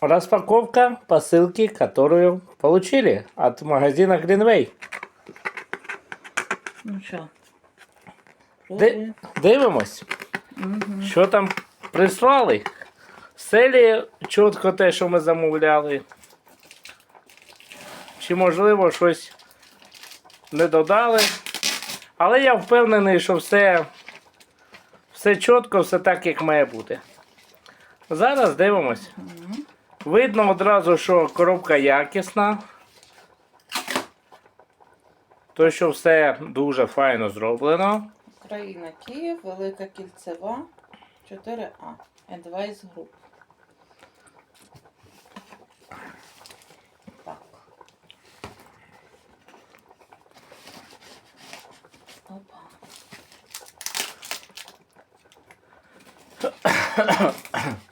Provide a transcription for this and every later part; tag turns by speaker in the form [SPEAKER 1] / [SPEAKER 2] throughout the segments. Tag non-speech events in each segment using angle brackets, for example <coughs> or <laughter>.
[SPEAKER 1] Распаковка посылки, которую получили от магазина Greenway.
[SPEAKER 2] Ну що?
[SPEAKER 1] Ди- дивимось, що там прислали. Все ли чітко те, що ми замовляли? Чи можливо щось не додали? Але я впевнений, що все, все чітко, все так, як має бути. Зараз дивимось. Видно одразу, що коробка якісна. То, що все дуже файно зроблено.
[SPEAKER 2] Україна, Київ, Велика Кільцева, 4А. Advice Group. Так. Опа. <coughs>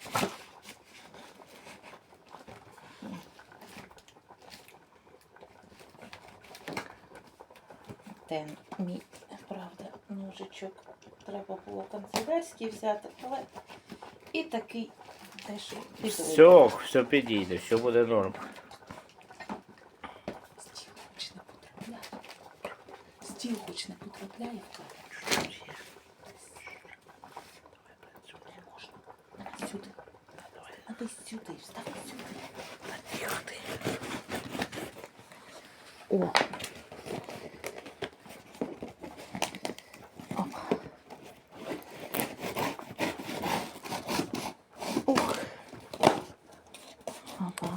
[SPEAKER 2] Ten мій, правда, ножичок треба було канцелярський взяти, але і такий теж підойде.
[SPEAKER 1] Все, все підійде, все буде норм.
[SPEAKER 2] Стіл хоч не потрапляє. Стіл хоч не потрапляє. Сюди. А ти сюди, встав сюди. О.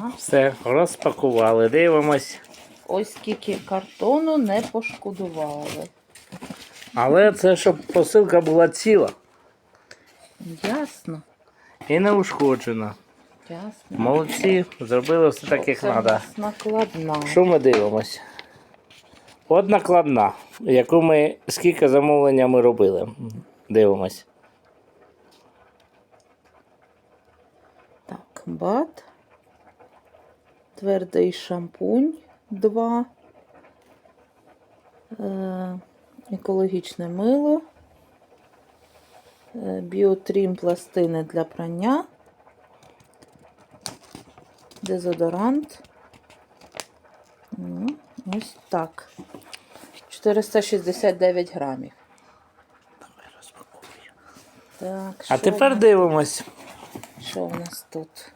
[SPEAKER 2] Ага.
[SPEAKER 1] Все, розпакували, дивимось.
[SPEAKER 2] Ось скільки картону не пошкодували.
[SPEAKER 1] Але це щоб посилка була ціла
[SPEAKER 2] Ясно.
[SPEAKER 1] і не ушкоджена.
[SPEAKER 2] Ясно.
[SPEAKER 1] Молодці, зробили все так, як
[SPEAKER 2] Це
[SPEAKER 1] треба.
[SPEAKER 2] накладна.
[SPEAKER 1] Що ми дивимось? От накладна, яку ми скільки замовлення ми робили. Дивимось.
[SPEAKER 2] Так, бат. Твердий шампунь 2. Е, екологічне мило. Е, біотрім пластини для прання. Дезодорант. Ось так. 469 грамів. Так,
[SPEAKER 1] А
[SPEAKER 2] що
[SPEAKER 1] тепер
[SPEAKER 2] в
[SPEAKER 1] дивимось.
[SPEAKER 2] що у нас тут?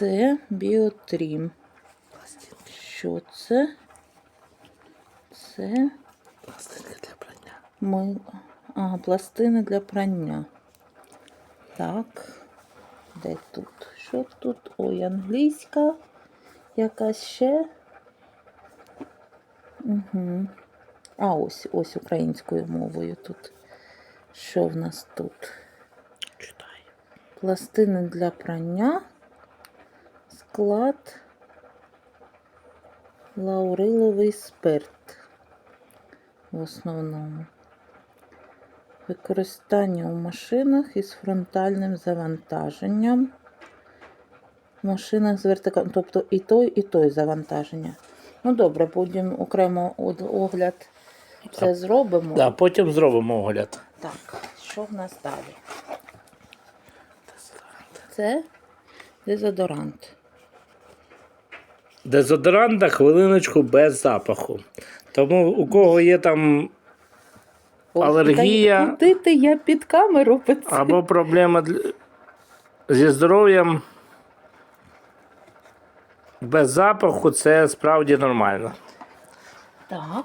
[SPEAKER 2] Це біотрім. Що це? Це
[SPEAKER 1] Пластинки для прання.
[SPEAKER 2] ми. А, пластини для прання. Так. Де тут? Що тут? Ой, англійська. Якась ще. Угу. А ось, ось українською мовою тут. Що в нас тут?
[SPEAKER 1] Читай.
[SPEAKER 2] Пластини для прання, склад, лауриловий спирт в основному. Використання у машинах із фронтальним завантаженням. В машинах з вертикальним, тобто і той, і той завантаження. Ну добре, будемо окремо огляд це зробимо.
[SPEAKER 1] Да, потім зробимо огляд.
[SPEAKER 2] Так, що в нас далі? Це дезодорант.
[SPEAKER 1] Дезодорант на хвилиночку без запаху. Тому у кого є там Алергія.
[SPEAKER 2] Куди ти я під камеру
[SPEAKER 1] або проблема зі здоров'ям, без запаху це справді нормально.
[SPEAKER 2] Так,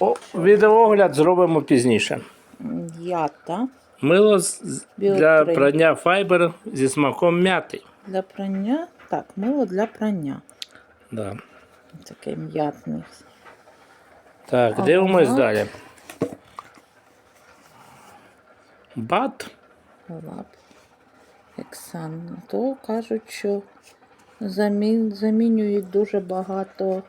[SPEAKER 1] О, відеоогляд зробимо пізніше.
[SPEAKER 2] м'ята
[SPEAKER 1] Мило з- з- для
[SPEAKER 2] Біотрин.
[SPEAKER 1] прання файбер зі смаком м'яти.
[SPEAKER 2] для прання. Так, мило для прання.
[SPEAKER 1] Да.
[SPEAKER 2] Таке м'ятне.
[SPEAKER 1] Так,
[SPEAKER 2] Ага.
[SPEAKER 1] дивимось далі. Бат.
[SPEAKER 2] Лап. Ексан. То кажуть, що замін, замінюють дуже багато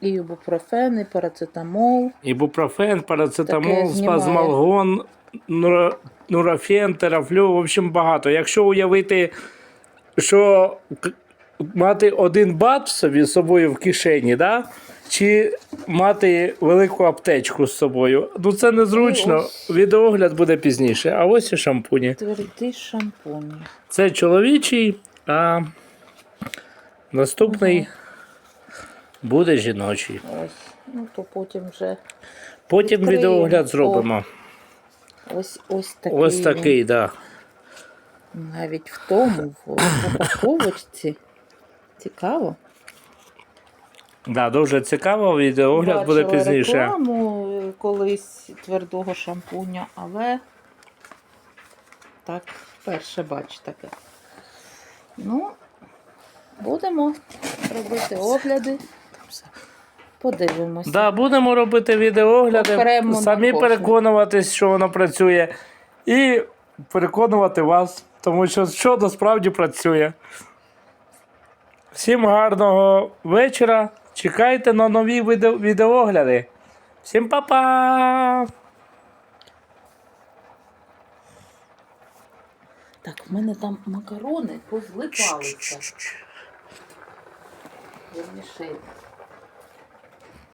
[SPEAKER 2] і ібупрофен, і парацетамол.
[SPEAKER 1] Ібупрофен, парацетамол, спазмалгон, нура- нурофен, терафлю, в общем, багато. Якщо уявити, що мати один бат собі з собою в кишені, да? чи мати велику аптечку з собою. Ну це незручно. Відеогляд буде пізніше. А ось і шампуні.
[SPEAKER 2] Твердий шампунь.
[SPEAKER 1] Це чоловічий, а наступний буде жіночий.
[SPEAKER 2] Ось. Ну то потім вже
[SPEAKER 1] Потім
[SPEAKER 2] Відкриємо.
[SPEAKER 1] відеогляд зробимо.
[SPEAKER 2] ось ось такий.
[SPEAKER 1] Ось такий, так. Да.
[SPEAKER 2] Навіть в тому, в упаковочці. Цікаво.
[SPEAKER 1] Да, дуже цікаво, відеогляд буде пізніше.
[SPEAKER 2] рекламу е, колись твердого шампуня, але так, вперше бачу таке. Ну, будемо робити огляди. Подивимось.
[SPEAKER 1] Да, будемо робити відеогляди,
[SPEAKER 2] Окремо на
[SPEAKER 1] самі
[SPEAKER 2] кожне.
[SPEAKER 1] переконуватись, що воно працює, і переконувати вас, тому що що насправді працює. Всім гарного вечора. Чекайте на нові відео- відеогляди. Всім па-па!
[SPEAKER 2] Так, в мене там макарони позлипалися. Вірніше,